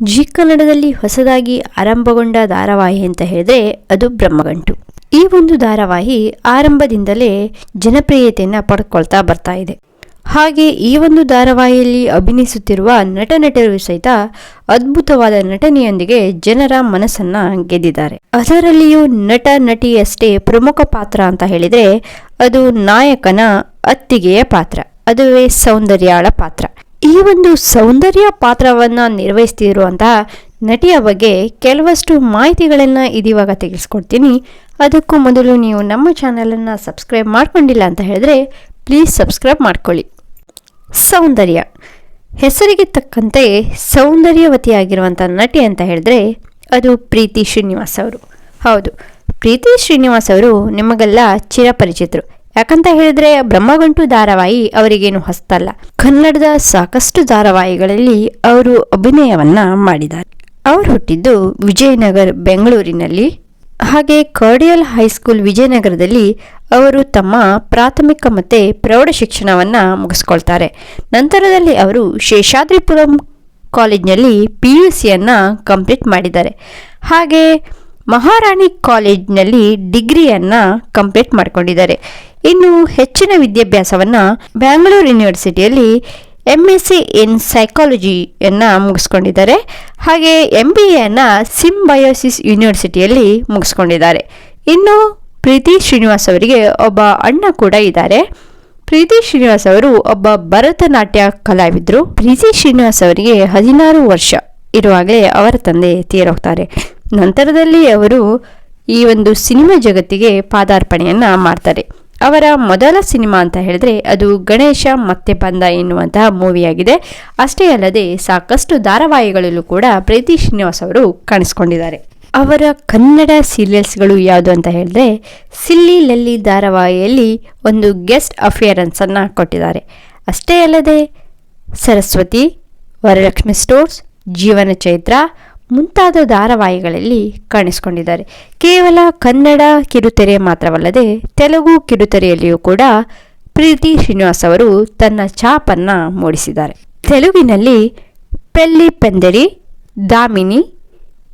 G ಕನ್ನಡದಲ್ಲಿ ಹೊಸದಾಗಿ ಆರಂಭಗೊಂಡ ಧಾರಾವಾಹಿ ಅಂತ ಹೇಳಿದ್ರೆ ಅದು ಬ್ರಹ್ಮಗಂಟು ಈ ಒಂದು ಧಾರಾವಾಹಿ ಆರಂಭದಿಂದಲೇ ಜನಪ್ರಿಯತೆಯನ್ನು ಪಡ್ಕೊಳ್ತಾ ಬರ್ತಾ ಇದೆ. ಹಾಗೆ ಈ ಒಂದು ಧಾರಾವಾಹಿಯಲ್ಲಿ ಅಭಿನಯಿಸುತ್ತಿರುವ ನಟ ನಟರು ಸಹಿತ ಅದ್ಭುತವಾದ ನಟನೆಯೊಂದಿಗೆ ಜನರ ಮನಸ್ಸನ್ನ ಗೆದ್ದಿದ್ದಾರೆ. ಅದರಲ್ಲಿಯೂ ನಟ, ನಟಿಯಷ್ಟೇ ಪ್ರಮುಖ ಪಾತ್ರ ಅಂತ ಹೇಳಿದ್ರೆ ಅದು ನಾಯಕನ ಅತ್ತಿಗೆಯ ಪಾತ್ರ, ಅದುವೇ ಸೌಂದರ್ಯಾಳ ಪಾತ್ರ. ಈ ಒಂದು ಸೌಂದರ್ಯ ಪಾತ್ರವನ್ನು ನಿರ್ವಹಿಸ್ತಿರುವಂತಹ ನಟಿಯ ಬಗ್ಗೆ ಕೆಲವಷ್ಟು ಮಾಹಿತಿಗಳನ್ನು ಇದೀವಾಗ ತಿಳಿಸ್ಕೊಡ್ತೀನಿ. ಅದಕ್ಕೂ ಮೊದಲು ನೀವು ನಮ್ಮ ಚಾನಲನ್ನು ಸಬ್ಸ್ಕ್ರೈಬ್ ಮಾಡ್ಕೊಂಡಿಲ್ಲ ಅಂತ ಹೇಳಿದ್ರೆ ಪ್ಲೀಸ್ ಸಬ್ಸ್ಕ್ರೈಬ್ ಮಾಡ್ಕೊಳ್ಳಿ. ಸೌಂದರ್ಯ. ಹೆಸರಿಗೆ ತಕ್ಕಂತೆ ಸೌಂದರ್ಯವತಿಯಾಗಿರುವಂಥ ನಟಿ ಅಂತ ಹೇಳಿದ್ರೆ ಅದು ಪ್ರೀತಿ ಶ್ರೀನಿವಾಸ್ ಅವರು. ಹೌದು, ಪ್ರೀತಿ ಶ್ರೀನಿವಾಸ್ ಅವರು ನಿಮಗೆಲ್ಲ ಚಿರಪರಿಚಿತರು. ಯಾಕಂತ ಹೇಳಿದ್ರೆ ಬ್ರಹ್ಮಗಂಟು ಧಾರಾವಾಹಿ ಅವರಿಗೇನು ಹೊಸ್ತಲ್ಲ. ಕನ್ನಡದ ಸಾಕಷ್ಟು ಧಾರಾವಾಹಿಗಳಲ್ಲಿ ಅವರು ಅಭಿನಯವನ್ನ ಮಾಡಿದ್ದಾರೆ. ಅವರು ಹುಟ್ಟಿದ್ದು ವಿಜಯನಗರ್, ಬೆಂಗಳೂರಿನಲ್ಲಿ. ಹಾಗೆ ಕಾರ್ಡಿಯಲ್ ಹೈಸ್ಕೂಲ್ ವಿಜಯನಗರದಲ್ಲಿ ಅವರು ತಮ್ಮ ಪ್ರಾಥಮಿಕ ಮತ್ತು ಪ್ರೌಢ ಶಿಕ್ಷಣವನ್ನು ಮುಗಿಸ್ಕೊಳ್ತಾರೆ. ನಂತರದಲ್ಲಿ ಅವರು ಶೇಷಾದ್ರಿಪುರಂ ಕಾಲೇಜ್ನಲ್ಲಿ ಪಿ ಯು ಸಿಯನ್ನು ಕಂಪ್ಲೀಟ್ ಮಾಡಿದ್ದಾರೆ. ಹಾಗೆ ಮಹಾರಾಣಿ ಕಾಲೇಜ್ನಲ್ಲಿ ಡಿಗ್ರಿಯನ್ನು ಕಂಪ್ಲೀಟ್ ಮಾಡಿಕೊಂಡಿದ್ದಾರೆ. ಇನ್ನು ಹೆಚ್ಚಿನ ವಿದ್ಯಾಭ್ಯಾಸವನ್ನು ಬ್ಯಾಂಗ್ಳೂರು ಯೂನಿವರ್ಸಿಟಿಯಲ್ಲಿ ಎಂ ಎಸ್ ಸಿ ಇನ್ ಸೈಕಾಲಜಿಯನ್ನು ಮುಗಿಸ್ಕೊಂಡಿದ್ದಾರೆ. ಹಾಗೆ ಎಂ ಬಿ ಎನ್ನು ಸಿಂಬಯೋಸಿಸ್ ಯೂನಿವರ್ಸಿಟಿಯಲ್ಲಿ ಮುಗಿಸ್ಕೊಂಡಿದ್ದಾರೆ. ಇನ್ನು ಪ್ರೀತಿ ಶ್ರೀನಿವಾಸ್ ಅವರಿಗೆ ಒಬ್ಬ ಅಣ್ಣ ಕೂಡ ಇದ್ದಾರೆ. ಪ್ರೀತಿ ಶ್ರೀನಿವಾಸ್ ಅವರು ಒಬ್ಬ ಭರತನಾಟ್ಯ ಕಲಾವಿದರು. ಪ್ರೀತಿ ಶ್ರೀನಿವಾಸ್ ಅವರಿಗೆ ಹದಿನಾರು ವರ್ಷ. ಇರುವಾಗಲೇ ಅವರ ತಂದೆ ತೀರೋಗ್ತಾರೆ. ನಂತರದಲ್ಲಿ ಅವರು ಈ ಒಂದು ಸಿನಿಮಾ ಜಗತ್ತಿಗೆ ಪಾದಾರ್ಪಣೆಯನ್ನು ಮಾಡ್ತಾರೆ. ಅವರ ಮೊದಲ ಸಿನಿಮಾ ಅಂತ ಹೇಳಿದ್ರೆ ಅದು ಗಣೇಶ ಮತ್ತೆ ಬಂದ ಎನ್ನುವಂತಹ ಮೂವಿಯಾಗಿದೆ ಅಷ್ಟೇ ಅಲ್ಲದೆ ಸಾಕಷ್ಟು ಧಾರಾವಾಹಿಗಳಲ್ಲೂ ಕೂಡ ಪ್ರೀತಿ ಶ್ರೀನಿವಾಸ್ ಅವರು ಕಾಣಿಸ್ಕೊಂಡಿದ್ದಾರೆ. ಅವರ ಕನ್ನಡ ಸೀರಿಯಲ್ಸ್ಗಳು ಯಾವುದು ಅಂತ ಹೇಳಿದ್ರೆ ಸಿಲ್ಲಿ ಲಲ್ಲಿ ಧಾರಾವಾಹಿಯಲ್ಲಿ ಒಂದು ಗೆಸ್ಟ್ ಅಫಿಯರೆನ್ಸ್ ಅನ್ನ ಕೊಟ್ಟಿದ್ದಾರೆ. ಅಷ್ಟೇ ಅಲ್ಲದೆ ಸರಸ್ವತಿ, ವರಲಕ್ಷ್ಮಿ ಸ್ಟೋರ್ಸ್ ಜೀವನ ಚೈತ್ರ ಮುಂತಾದ ಧಾರಾವಾಹಿಗಳಲ್ಲಿ ಕಾಣಿಸಿಕೊಂಡಿದ್ದಾರೆ. ಕೇವಲ ಕನ್ನಡ ಕಿರುತೆರೆ ಮಾತ್ರವಲ್ಲದೆ ತೆಲುಗು ಕಿರುತೆರೆಯಲ್ಲಿಯೂ ಕೂಡ ಪ್ರೀತಿ ಶ್ರೀನಿವಾಸ್ ಅವರು ತನ್ನ ಛಾಪನ್ನು ಮೂಡಿಸಿದ್ದಾರೆ. ತೆಲುಗಿನಲ್ಲಿ ಪೆಲ್ಲಿ ಪೆಂದರಿ, ದಾಮಿನಿ,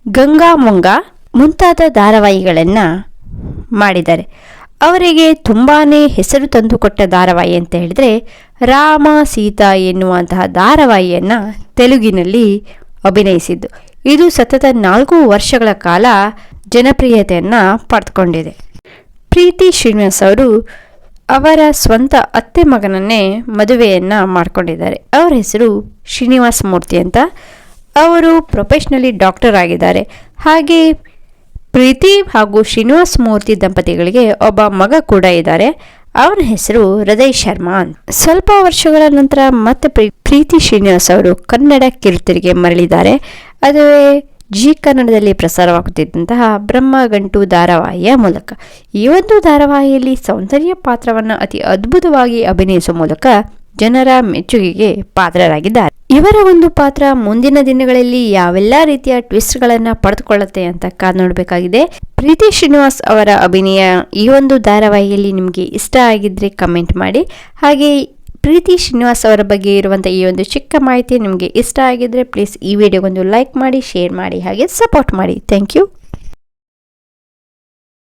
ಗಂಗಾ ಮುಂಗ ಮುಂತಾದ ಧಾರಾವಾಹಿಗಳನ್ನು ಮಾಡಿದ್ದಾರೆ. ಅವರಿಗೆ ತುಂಬಾ ಹೆಸರು ತಂದುಕೊಟ್ಟ ಧಾರಾವಾಹಿ ಅಂತ ಹೇಳಿದ್ರೆ ರಾಮ ಸೀತಾ ಎನ್ನುವಂತಹ ಧಾರಾವಾಹಿಯನ್ನು ತೆಲುಗಿನಲ್ಲಿ ಅಭಿನಯಿಸಿದ್ದು. ಇದು ಸತತ ನಾಲ್ಕು ವರ್ಷಗಳ ಕಾಲ ಜನಪ್ರಿಯತೆಯನ್ನು ಪಡೆದುಕೊಂಡಿದೆ. ಪ್ರೀತಿ ಶ್ರೀನಿವಾಸ್ ಅವರು ಅವರ ಸ್ವಂತ ಅತ್ತೆ ಮಗನನ್ನೇ ಮದುವೆಯನ್ನು ಮಾಡಿಕೊಂಡಿದ್ದಾರೆ. ಅವರ ಹೆಸರು ಶ್ರೀನಿವಾಸ ಮೂರ್ತಿ ಅಂತ. ಅವರು ಪ್ರೊಫೆಷ್ನಲಿ ಡಾಕ್ಟರ್ ಆಗಿದ್ದಾರೆ. ಹಾಗೆ ಪ್ರೀತಿ ಹಾಗೂ ಶ್ರೀನಿವಾಸ್ ಮೂರ್ತಿ ದಂಪತಿಗಳಿಗೆ ಒಬ್ಬ ಮಗ ಕೂಡ ಇದ್ದಾರೆ. ಅವನ ಹೆಸರು ಹೃದಯ್ ಶರ್ಮಾ ಸ್ವಲ್ಪ ವರ್ಷಗಳ ನಂತರ ಮತ್ತೆ ಪ್ರೀತಿ ಶ್ರೀನಿವಾಸ್ ಅವರು ಕನ್ನಡ ಕಿರುತೆರೆಗೆ ಮರಳಿದ್ದಾರೆ. ಅದುವೇ ಜಿ ಕನ್ನಡದಲ್ಲಿ ಪ್ರಸಾರವಾಗುತ್ತಿದ್ದಂತಹ ಬ್ರಹ್ಮಗಂಟು ಧಾರಾವಾಹಿಯ ಮೂಲಕ. ಈ ಒಂದು ಧಾರಾವಾಹಿಯಲ್ಲಿ ಸೌಂದರ್ಯ ಪಾತ್ರವನ್ನು ಅತಿ ಅದ್ಭುತವಾಗಿ ಅಭಿನಯಿಸುವ ಮೂಲಕ ಜನರ ಮೆಚ್ಚುಗೆಗೆ ಪಾತ್ರರಾಗಿದ್ದಾರೆ. ಇವರ ಒಂದು ಪಾತ್ರ ಮುಂದಿನ ದಿನಗಳಲ್ಲಿ ಯಾವೆಲ್ಲ ರೀತಿಯ ಟ್ವಿಸ್ಟ್ಗಳನ್ನು ಪಡೆದುಕೊಳ್ಳುತ್ತೆ ಅಂತ ಕಾದು ನೋಡಬೇಕಾಗಿದೆ. ಪ್ರೀತಿ ಶ್ರೀನಿವಾಸ್ ಅವರ ಅಭಿನಯ ಈ ಒಂದು ಧಾರಾವಾಹಿಯಲ್ಲಿ ನಿಮಗೆ ಇಷ್ಟ ಆಗಿದ್ರೆ ಕಮೆಂಟ್ ಮಾಡಿ. ಹಾಗೆ ಪ್ರೀತಿ ಶ್ರೀನಿವಾಸ್ ಅವರ ಬಗ್ಗೆ ಇರುವಂಥ ಈ ಒಂದು ಚಿಕ್ಕ ಮಾಹಿತಿ ನಿಮಗೆ ಇಷ್ಟ ಆಗಿದ್ದರೆ ಪ್ಲೀಸ್ ಈ ವಿಡಿಯೋಗೊಂದು ಲೈಕ್ ಮಾಡಿ ಶೇರ್ ಮಾಡಿ, ಹಾಗೆ ಸಪೋರ್ಟ್ ಮಾಡಿ. Thank you